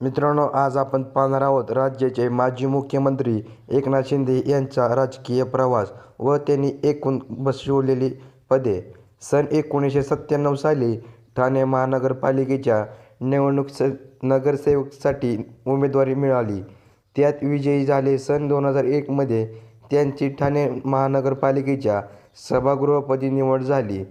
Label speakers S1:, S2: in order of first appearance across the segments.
S1: मित्रांनो आज आपण पाहणार आहोत राज्याचे माजी मुख्यमंत्री एकनाथ शिंदे यांचा राजकीय प्रवास व त्यांनी एकूण बसवलेली पदे. सन एकोणीसशे सत्त्याण्णव साली ठाणे महानगरपालिकेच्या निवडणूक स नगरसेवकसाठी उमेदवारी मिळाली. त्यात विजयी झाले सन दोन हजार एकमध्ये त्यांची ठाणे महानगरपालिकेच्या सभागृहपदी निवड झाली.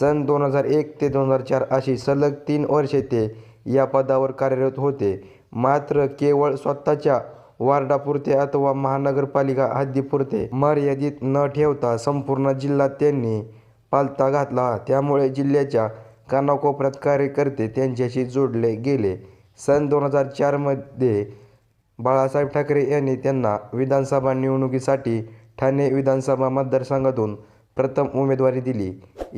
S1: सन दोन हजार एक ते दोन हजार चार अशी सलग तीन वर्षे ते या पदावर कार्यरत होते. मात्र केवळ स्वतःच्या वार्डापुरते अथवा महानगरपालिका हद्दीपुरते मर्यादित न ठेवता संपूर्ण जिल्ह्यात त्यांनी पालथा घातला. त्यामुळे जिल्ह्याच्या कानाकोपऱ्यात कार्यकर्ते त्यांच्याशी जोडले गेले. सन दोन हजार चारमध्ये बाळासाहेब ठाकरे यांनी त्यांना विधानसभा निवडणुकीसाठी ठाणे विधानसभा मतदारसंघातून प्रथम उमेदवारी दिली.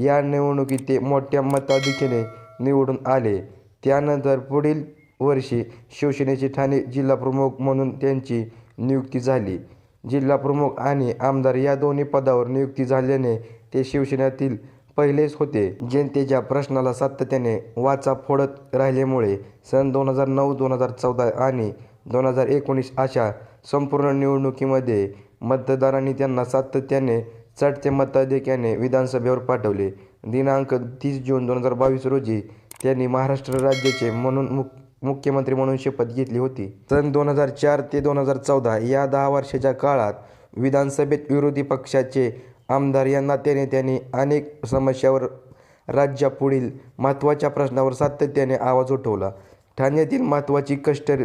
S1: या निवडणुकीत ते मोठ्या मताधिक्याने निवडून आले. त्यानंतर पुढील वर्षी शिवसेनेचे ठाणे जिल्हाप्रमुख म्हणून त्यांची नियुक्ती झाली. जिल्हाप्रमुख आणि आमदार या दोन्ही पदावर नियुक्ती झाल्याने ते शिवसेनेतील पहिलेच होते. जनतेच्या प्रश्नाला सातत्याने वाचा फोडत राहिल्यामुळे सन दोन हजार नऊ दोन हजार चौदा आणि दोन हजार एकोणीस अशा संपूर्ण निवडणुकीमध्ये मतदारांनी त्यांना सातत्याने चढत्या मताधिक्याने विधानसभेवर पाठवले. दिनांक तीस जून दोन हजार बावीस रोजी त्यांनी महाराष्ट्र राज्याचे म्हणून मुख मुख्यमंत्री म्हणून शपथ घेतली होती. सन दोन हजार चार ते दोन हजार चौदा या दहा वर्षाच्या काळात विधानसभेत विरोधी पक्षाचे आमदार या नात्याने त्यांनी अनेक समस्यावर राज्यापुढील महत्त्वाच्या प्रश्नावर सातत्याने आवाज उठवला. ठाण्यातील महत्त्वाची कस्टर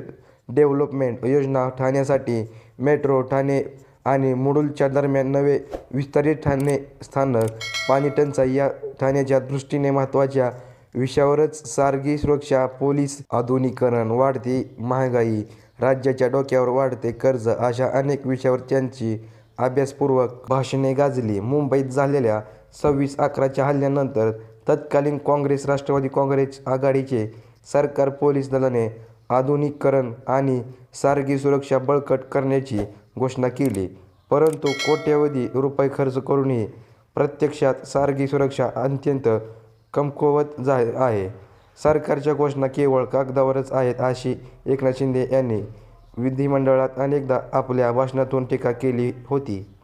S1: डेव्हलपमेंट योजना ठाण्यासाठी मेट्रो ठाणे आणि मुडुलच्या दरम्यान नवे विस्तारित ठाणे स्थानक पाणी टंचाई या ठाण्याच्या दृष्टीने महत्त्वाच्या विषयावरच सारगी सुरक्षा पोलीस आधुनिकरण वाढती महागाई राज्याच्या डोक्यावर वाढते कर्ज अशा अनेक विषयावर त्यांची अभ्यासपूर्वक भाषणे गाजली. मुंबईत झालेल्या सव्वीस अकराच्या हल्ल्यानंतर तत्कालीन काँग्रेस राष्ट्रवादी काँग्रेस आघाडीचे सरकार पोलीस दलाने आधुनिकीकरण आणि सारगी सुरक्षा बळकट करण्याची घोषणा केली. परंतु कोट्यवधी रुपये खर्च करूनही प्रत्यक्षात सारगी सुरक्षा अत्यंत कमकुवत जा आहे. सरकारच्या घोषणा केवळ कागदावरच आहेत अशी एकनाथ शिंदे यांनी विधिमंडळात अनेकदा आपल्या भाषणातून टीका केली होती.